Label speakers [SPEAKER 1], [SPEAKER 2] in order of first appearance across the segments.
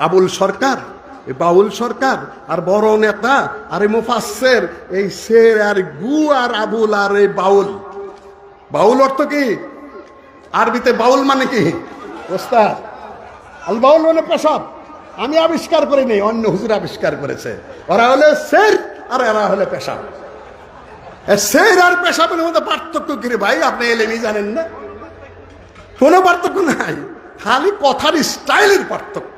[SPEAKER 1] আবুল সরকার বাউল সরকার, আর বড় নেতা, আর মুফাসের এই শের, আর গু, আর আবুল, আর এই বাউল। বাউল অর্থ কি? আরবিতে বাউল মানে কি? ওস্তাদ, আল বাউল মানে পেশাব। আমি আবিষ্কার করিনি অন্য হুজুর আবিষ্কার করেছে। ওরা হলে শের, আর এরা হলে পেশাব। শের আর পেশাবের মধ্যে পার্থক্য কি ভাই? আপনি এলেমি জানেন না। কোনো পার্থক্য নাই। খালি কথার স্টাইলের পার্থক্য।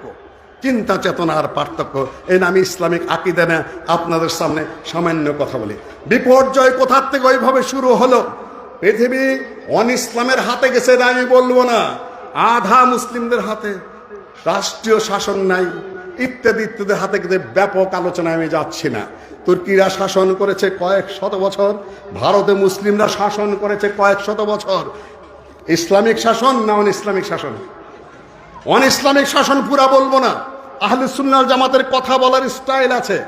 [SPEAKER 1] চিন্তা চেতনার পার্থক্য। এই নামে ইসলামিক আকিদা না, আপনাদের সামনে সামান্য কথা বলি। বিপর্যয় কোথার থেকে ওইভাবে শুরু হলো? পৃথিবী অন ইসলামের হাতে গেছে না আমি বলব না। আধা মুসলিমদের হাতে, রাষ্ট্রীয় শাসন নাই, ইত্যাদি ইত্যাদি হাতে গেছে ব্যাপক আলোচনায় আমি যাচ্ছি না। তুর্কিরা শাসন করেছে কয়েক শত বছর, ভারতে মুসলিমরা শাসন করেছে কয়েক শত বছর। ইসলামিক শাসন না অন ইসলামিক শাসন? অন ইসলামিক শাসন পুরা বলব না। আহলে সুন্নাল জামাতের কথা বলার স্টাইল আছে।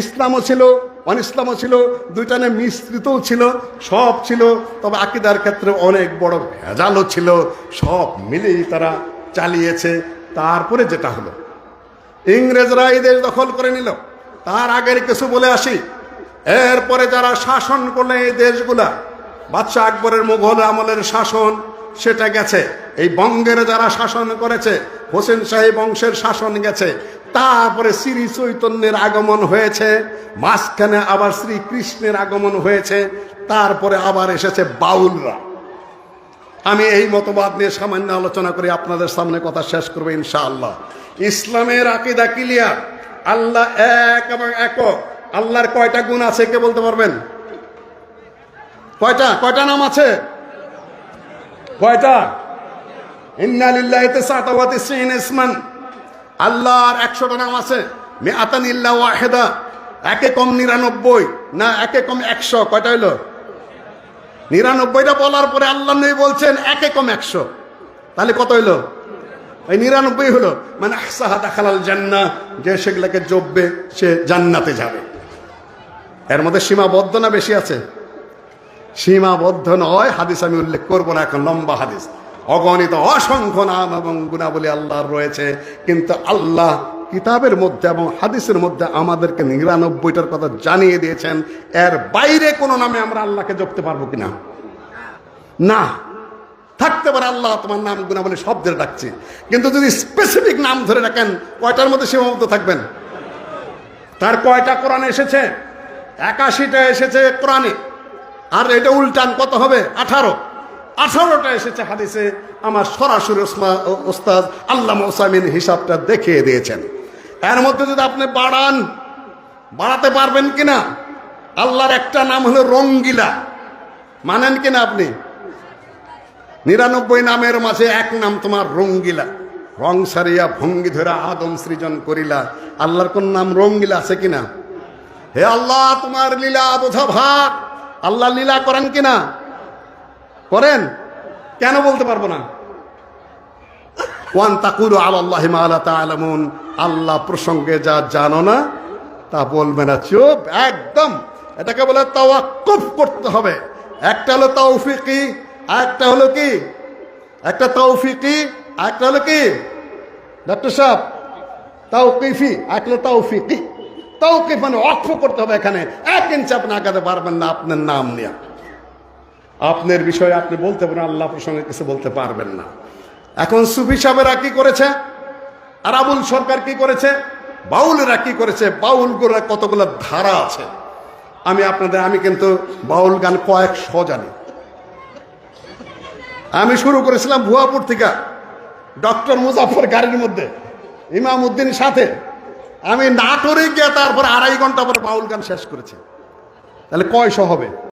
[SPEAKER 1] ইসলামও ছিল অন ইসলামও ছিল দুইটানে মিশ্রিতও ছিল, সব ছিল, তবে আকিদার ক্ষেত্রে অনেক বড় ভেজালও ছিল, সব মিলেই তারা চালিয়েছে। তারপরে যেটা হলো, ইংরেজরা এই দেশ দখল করে নিল। তার আগের কিছু বলে আসি। এরপরে যারা শাসন করলে এই দেশগুলা, বাদশাহ আকবরের মুঘল আমলের শাসন, সেটা গেছে। এই বঙ্গের যারা শাসন করেছে হোসেন সাহেব বংশের শাসন গেছে। তারপরে শ্রী চৈতন্যের আগমন হয়েছে। মাঝখানে আবার শ্রীকৃষ্ণের আগমন হয়েছে। তারপরে আবার এসেছে বাউলরা। আমি এই মতবাদ নিয়ে সামান্য আলোচনা করে, আপনাদের সামনে কথা শেষ করব ইনশাআল্লাহ। ইসলামের আকিদা ক্লিয়ার আল্লাহ এক এবং একক। আল্লাহর কয়টা গুণ আছে, কে বলতে পারবেন? কয়টা? কয়টা নাম আছে? কয়টা? ইন্নালিল্লাহিতে সাতাওয়াতি সিন ইসমান। আল্লাহর একশোটা নাম আছে। মে আতান ইল্লা ওয়াহেদা। একে কম নিরানব্বই, না একে কম একশো, কয়টা হইল? নিরানব্বইটা বলার পরে আল্লাহ নবী বলছেন, একে কম একশো। তাহলে কত হইল? ওই নিরানব্বই হলো মানে আহসাহা দেখালাল জান্না যে সেগুলোকে জপবে, সে জান্নাতে যাবে। এর মধ্যে সীমাবদ্ধ না বেশি আছে? সীমাবদ্ধ নয়, হাদিস আমি উল্লেখ করব না, এখন লম্বা হাদিস। অগণিত অসংখ্য নাম এবং গুণাবলী আল্লাহর রয়েছে। কিন্তু আল্লাহ কিতাবের মধ্যে এবং হাদিসের মধ্যে আমাদেরকে নিরানব্বইটার কথা জানিয়ে দিয়েছেন, এর বাইরে কোনো নামে আমরা আল্লাহকে জপতে পারব কিনা? না। থাকতে পারে আল্লাহ তোমার নাম, গুণাবলী শব্দের ডাকছি। কিন্তু যদি স্পেসিফিক নাম ধরে রাখেন কয়টার মধ্যে সীমাবদ্ধ থাকবেন? তার কয়টা কোরআনে এসেছে? একাশিটা এসেছে কোরআনে। আর এটা উল্টান কত হবে? আঠারো। আঠারোটা এসেছে হাদিসে। আমার সরাসরি ওস্তাদ আল্লাহ ওসামিন হিসাবটা দেখিয়ে দিয়েছেন। এর মধ্যে যদি আপনি বাড়ান, বাড়াতে পারবেন কিনা? আল্লাহর একটা নাম হলো রঙ্গিলা। মানেন কিনা আপনি? নিরানব্বই নামের মাঝে এক নাম তোমার রঙ্গিলা। রং সারিয়া ভঙ্গি ধরা আদম সৃজন করিলা। আল্লাহর কোন নাম রঙ্গিলা আছে কিনা? হে আল্লাহ, তোমার লীলা বোঝা ভাগ আল্লাহ লীলা করেন কিনা? করেন? কেন বলতে পারব না? ওয়ান তাকুরু আল্লাহ মালা তালামুন আল্লাহ প্রসঙ্গে যা জানো না, তা বলবে না। চুপ, একদম। এটাকে বলে তাওয়াক্কুফ করতে হবে। একটা হলো তৌফিকি আর একটা হলো কি? একটা তৌফিকি একটা হলো কি? ডক্টর সাহেব, তাওকিফি একটা তৌফিকি তৌকিফ মানে অক্ষ করতে হবে এখানে। এক ইঞ্চ আপনি আগাতে পারবেন না আপনার নাম নিয়ে। আপনার বিষয়ে আপনি বলতে পারেন, আল্লাহ প্রসঙ্গে কিছু বলতে পারবেন না। এখন সুফি সাহেবেরা কি করেছে? আর আবুল সরকার কি করেছে? বাউলেরা কি করেছে? বাউলগুলো কতগুলো ধারা আছে। আমি আপনাদের, আমি কিন্তু বাউল গান কয়েকশ জানি। আমি শুরু করেছিলাম ভুয়াপুর থেকে, ডক্টর মুজাফর গাড়ির মধ্যে ইমাম উদ্দিন সাথে। আমি নাটোরে গিয়ে তারপর আড়াই ঘণ্টা পরে বাউল গান শেষ করেছি। তাহলে কয়শো হবে?